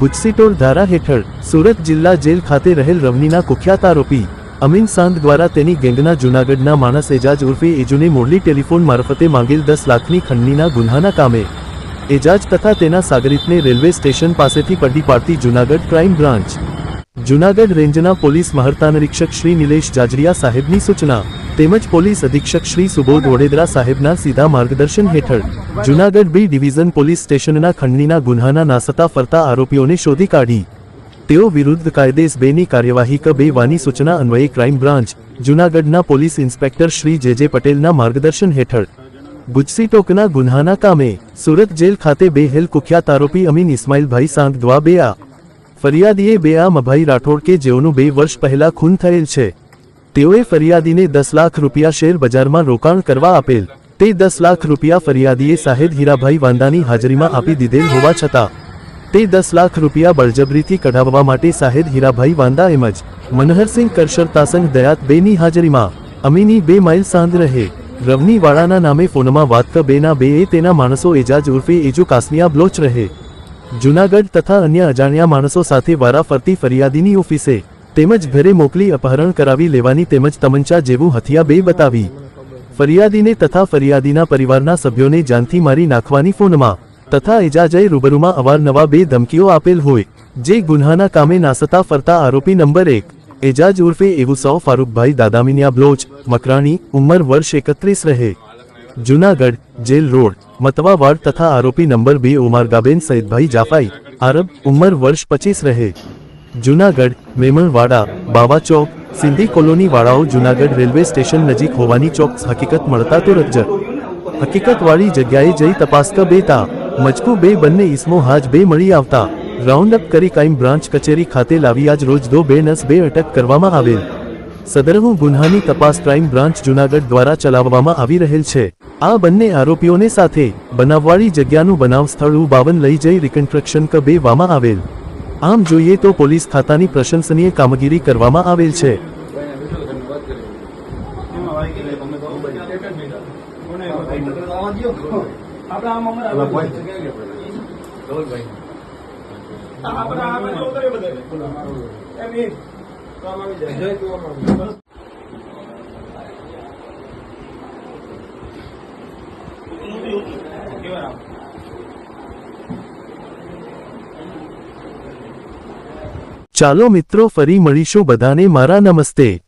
ગુજસીટોર ધારા હેઠળ સુરત જિલ્લા જેલ ખાતે રહેલ રમણીના કુખ્યાત આરોપી અમીન સાંદ દ્વારા તેની ગેંગના જૂનાગઢના માણસ એજાજ ઉર્ફે એજુને મોરલી ટેલિફોન મારફતે માંગેલ દસ લાખની ખંડણીના ગુન્હાના કામે. એજાજ તથા તેના સાગરિતને રેલવે સ્ટેશન પાસેથી પડી પાડતી જૂનાગઢ ક્રાઇમ બ્રાન્ચ. જૂનાગઢ રેન્જના પોલીસ મહર્તાનિરીક્ષક શ્રી નિલેશ જાજરિયા સાહેબની સૂચના. તેમજ પોલીસ અધિક્ષક શ્રી સુબોધ વડેદરા સાહેબના સીધા માર્ગદર્શન હેઠળ જૂનાગઢ બી ડિવિઝન પોલીસ સ્ટેશનના ખંડણીના ગુન્હાના નાસતા ફરતા આરોપીઓને શોધી કાઢી. તેઓ વિરુદ્ધ કાયદેસ બેની કાર્યવાહી ક બે વાની સૂચના અન્વયે ક્રાઇમ બ્રાન્ચ, જૂનાગઢના police inspector Shri J J પટેલના માર્ગદર્શન હેઠળ. ગુજસી ટોકના ગુન્હાના કામે, સુરત જેલ ખાતે બે હેલ કુખ્યાત આરોપી અમીન ઇસ્માઇલભાઈ સાંગ દ્વા બે આ ફરિયાદીએ બે આ મભાઈ રાઠોડ કે જેઓનું બે વર્ષ પહેલા ખૂન થયેલ છે. તેઓએ ફરિયાદીને દસ લાખ રૂપિયા શેર બજારમાં રોકાણ કરવા આપેલ. તે દસ લાખ રૂપિયા ફરિયાદીએ સાહેદ હીરાભાઈ વાંદાની હાજરીમાં આપી દીધેલ હોવા છતાં, તે દસ લાખ રૂપિયા બળજબરીથી કઢાવવા માટે સાહેદ હીરાભાઈ વાંદા એમજ મનહરસિંહ, કરશર, તાસંગ, દયાત બેની હાજરીમાં અમીની બે માઇલ સાંધ રહે. રવનીવાળાના નામે ફોનમાં વાત બેના બે એ તેના માણસો એજાજ ઉર્ફે એજુ કાસમિયા બ્લોચ રહે. જૂનાગઢ તથા અન્ય અજાણ્યા માણસો સાથે વારા ફરતી ફરિયાદીની ઓફિસે તેમજ ઘરે મોકલી અપહરણ કરાવી લેવાની તેમજ તમંચા જેવું હથિયા બે બતાવી. ફરિયાદીને તથા ફરિયાદીના પરિવારના સભ્યોને જાનથી મારી નાખવાની ફોનમાં તથા એજાજય રૂબરૂમાં અવારનવા બે ધમકીઓ આપેલ હોય, જે ગુન્હાના કામે નાસતા ફરતા આરોપી નંબર એક, એજાજ ઉર્ફે એવું સૌ ફારૂકભાઈ દાદામિનિયા બ્લોચ, મકરાણી, ઉંમર વર્ષ એકત્રીસ રહે. જુનાગઢ, જેલ રોડ, મતવાવાડ તથા આરોપી નંબર બે ઉમારગાબેન સૈદભાઈ જાફાઈ, આરબ, ઉંમર વર્ષ પચીસ રહે. જૂનાગઢ, મેમણવાડા, બાવા ચોક, સિંધી કોલોની વાળાઓ જુનાગઢ રેલવે સ્ટેશન નજીક હોવાની ચોક્કસ હકીકત મળતા તો રજ હકીકતવાળી જગ્યાએ જઈ તપાસ ક બેતા મજકુ બે બંને ઈસમો હાજ બે મળી આવતા. રાઉન્ડ અપ કરી ક્રાઇમ બ્રાન્ચ કચેરી ખાતે લાવી આજ રોજ દો બે નસ બે અટક કરવામાં આવેલ. સદરહુ ગુન્હાની તપાસ ક્રાઇમ બ્રાન્ચ જુનાગઢ દ્વારા ચલાવવામાં આવી રહેલ છે. આ બંને આરોપીઓને સાથે બનાવવાળી જગ્યાનું બનાવ સ્થળ બાવન લઈ જઈ રિકન્સ્ટ્રક્શન ક બેવામાં આવેલ. આમ જોઈએ તો પોલીસ ખાતાની પ્રશંસનીય કામગીરી કરવામાં આવેલ છે. આપણે આમ અમારે આપણે આપણે જો ઉતરે બધે એમ એ તો આમ આવી જાય ચાલો મિત્રો ફરી મળીશું બધાને મારા નમસ્તે.